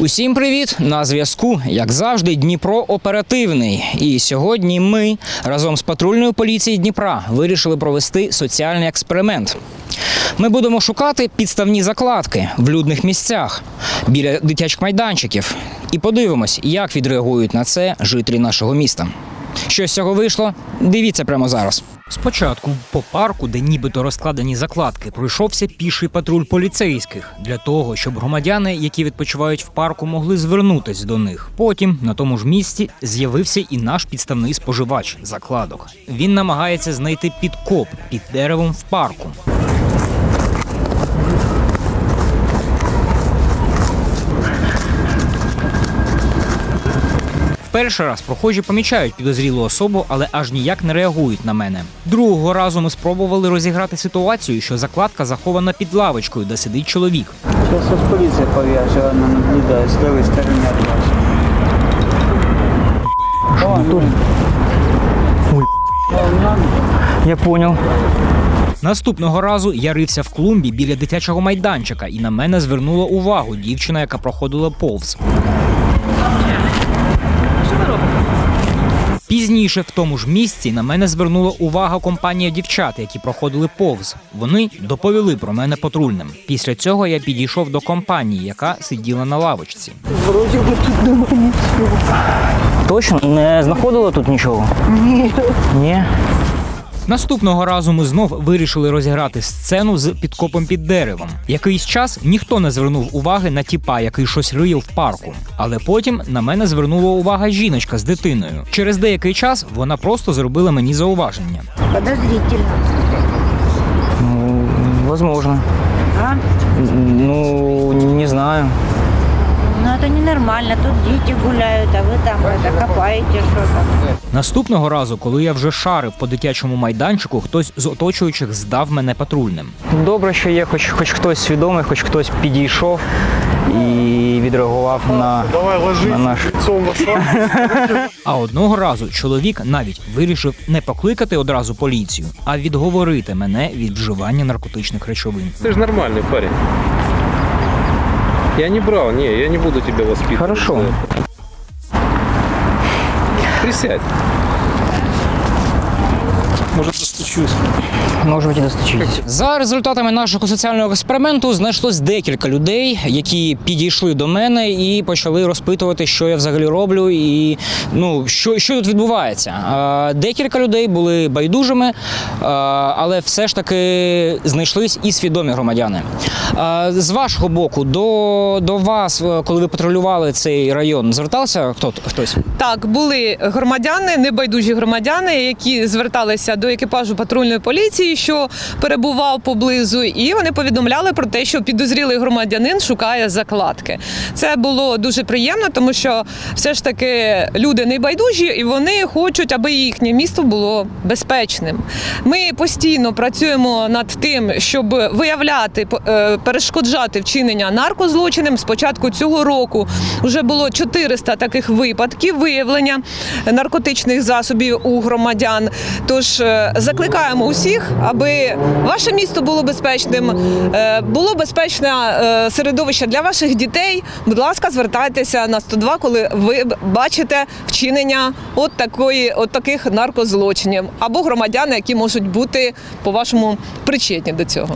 Усім привіт! На зв'язку, як завжди, Дніпро оперативний. І сьогодні ми разом з патрульною поліцією Дніпра вирішили провести соціальний експеримент. Ми будемо шукати підставні закладки в людних місцях біля дитячих майданчиків і подивимось, як відреагують на це жителі нашого міста. Що з цього вийшло? Дивіться прямо зараз. Спочатку по парку, де нібито розкладені закладки, пройшовся піший патруль поліцейських для того, щоб громадяни, які відпочивають в парку, могли звернутись до них. Потім на тому ж місці з'явився і наш підставний споживач закладок. Він намагається знайти підкоп під деревом в парку. Перший раз прохожі помічають підозрілу особу, але аж ніяк не реагують на мене. Другого разу ми спробували розіграти ситуацію, що закладка захована під лавочкою, де сидить чоловік. Сейчас вас полиция повяжет, она наблюдает с левой стороны от вас. О. О, нам Я понял. Наступного разу я рився в клумбі біля дитячого майданчика, і на мене звернула увагу дівчина, яка проходила повз. Пізніше в тому ж місці на мене звернула увага компанія дівчат, які проходили повз. Вони доповіли про мене патрульним. Після цього я підійшов до компанії, яка сиділа на лавочці. Вроді би тут немає нічого. Точно не знаходила тут нічого? Ні. Ні. Наступного разу ми знов вирішили розіграти сцену з підкопом під деревом. Якийсь час ніхто не звернув уваги на тіпа, який щось риє в парку. Але потім на мене звернула увага жіночка з дитиною. Через деякий час вона просто зробила мені зауваження. Подозрительно. Ну, возможно. А? Ну, не знаю Ну это ненормально. Тут дети гуляют, а вы там это копаете что-то. Наступного разу, коли я вже шарив по дитячому майданчику, хтось з оточуючих здав мене патрульним. Добре, що є хоч, хоч хтось свідомий, хоч хтось підійшов і відреагував на, Давай ложись на наш. лицом в асфальт. А одного разу чоловік навіть вирішив не покликати одразу поліцію, а відговорити мене від вживання наркотичних речовин. Ты же нормальный парень. Я не брал, не, я не буду тебя воспитывать. Хорошо. Присядь. Может, достучусь. Може бути достучитися. За результатами нашого соціального експерименту знайшлось декілька людей, які підійшли до мене і почали розпитувати, що я взагалі роблю, і ну що, що тут відбувається. Декілька людей були байдужими, але все ж таки знайшлись і свідомі громадяни. З вашого боку, до, до вас, е, коли ви патрулювали цей район, звертався хто хтось? Так, були громадяни, небайдужі громадяни, які зверталися до екіпажу патрульної поліції, що перебував поблизу, і вони повідомляли про те, що підозрілий громадянин шукає закладки. Це було дуже приємно, тому що все ж таки люди небайдужі і вони хочуть, аби їхнє місто було безпечним. Ми постійно працюємо над тим, щоб виявляти, е, перешкоджати вчинення наркозлочинам. З початку цього року вже було 400 таких випадків виявлення наркотичних засобів у громадян. Тож е, закликаємо усіх, аби ваше місто було безпечним, е, було безпечне е, середовище для ваших дітей. Будь ласка, звертайтеся на 102, коли ви бачите вчинення от такої, от таких наркозлочинів або громадяни, які можуть бути по вашому причетні до цього.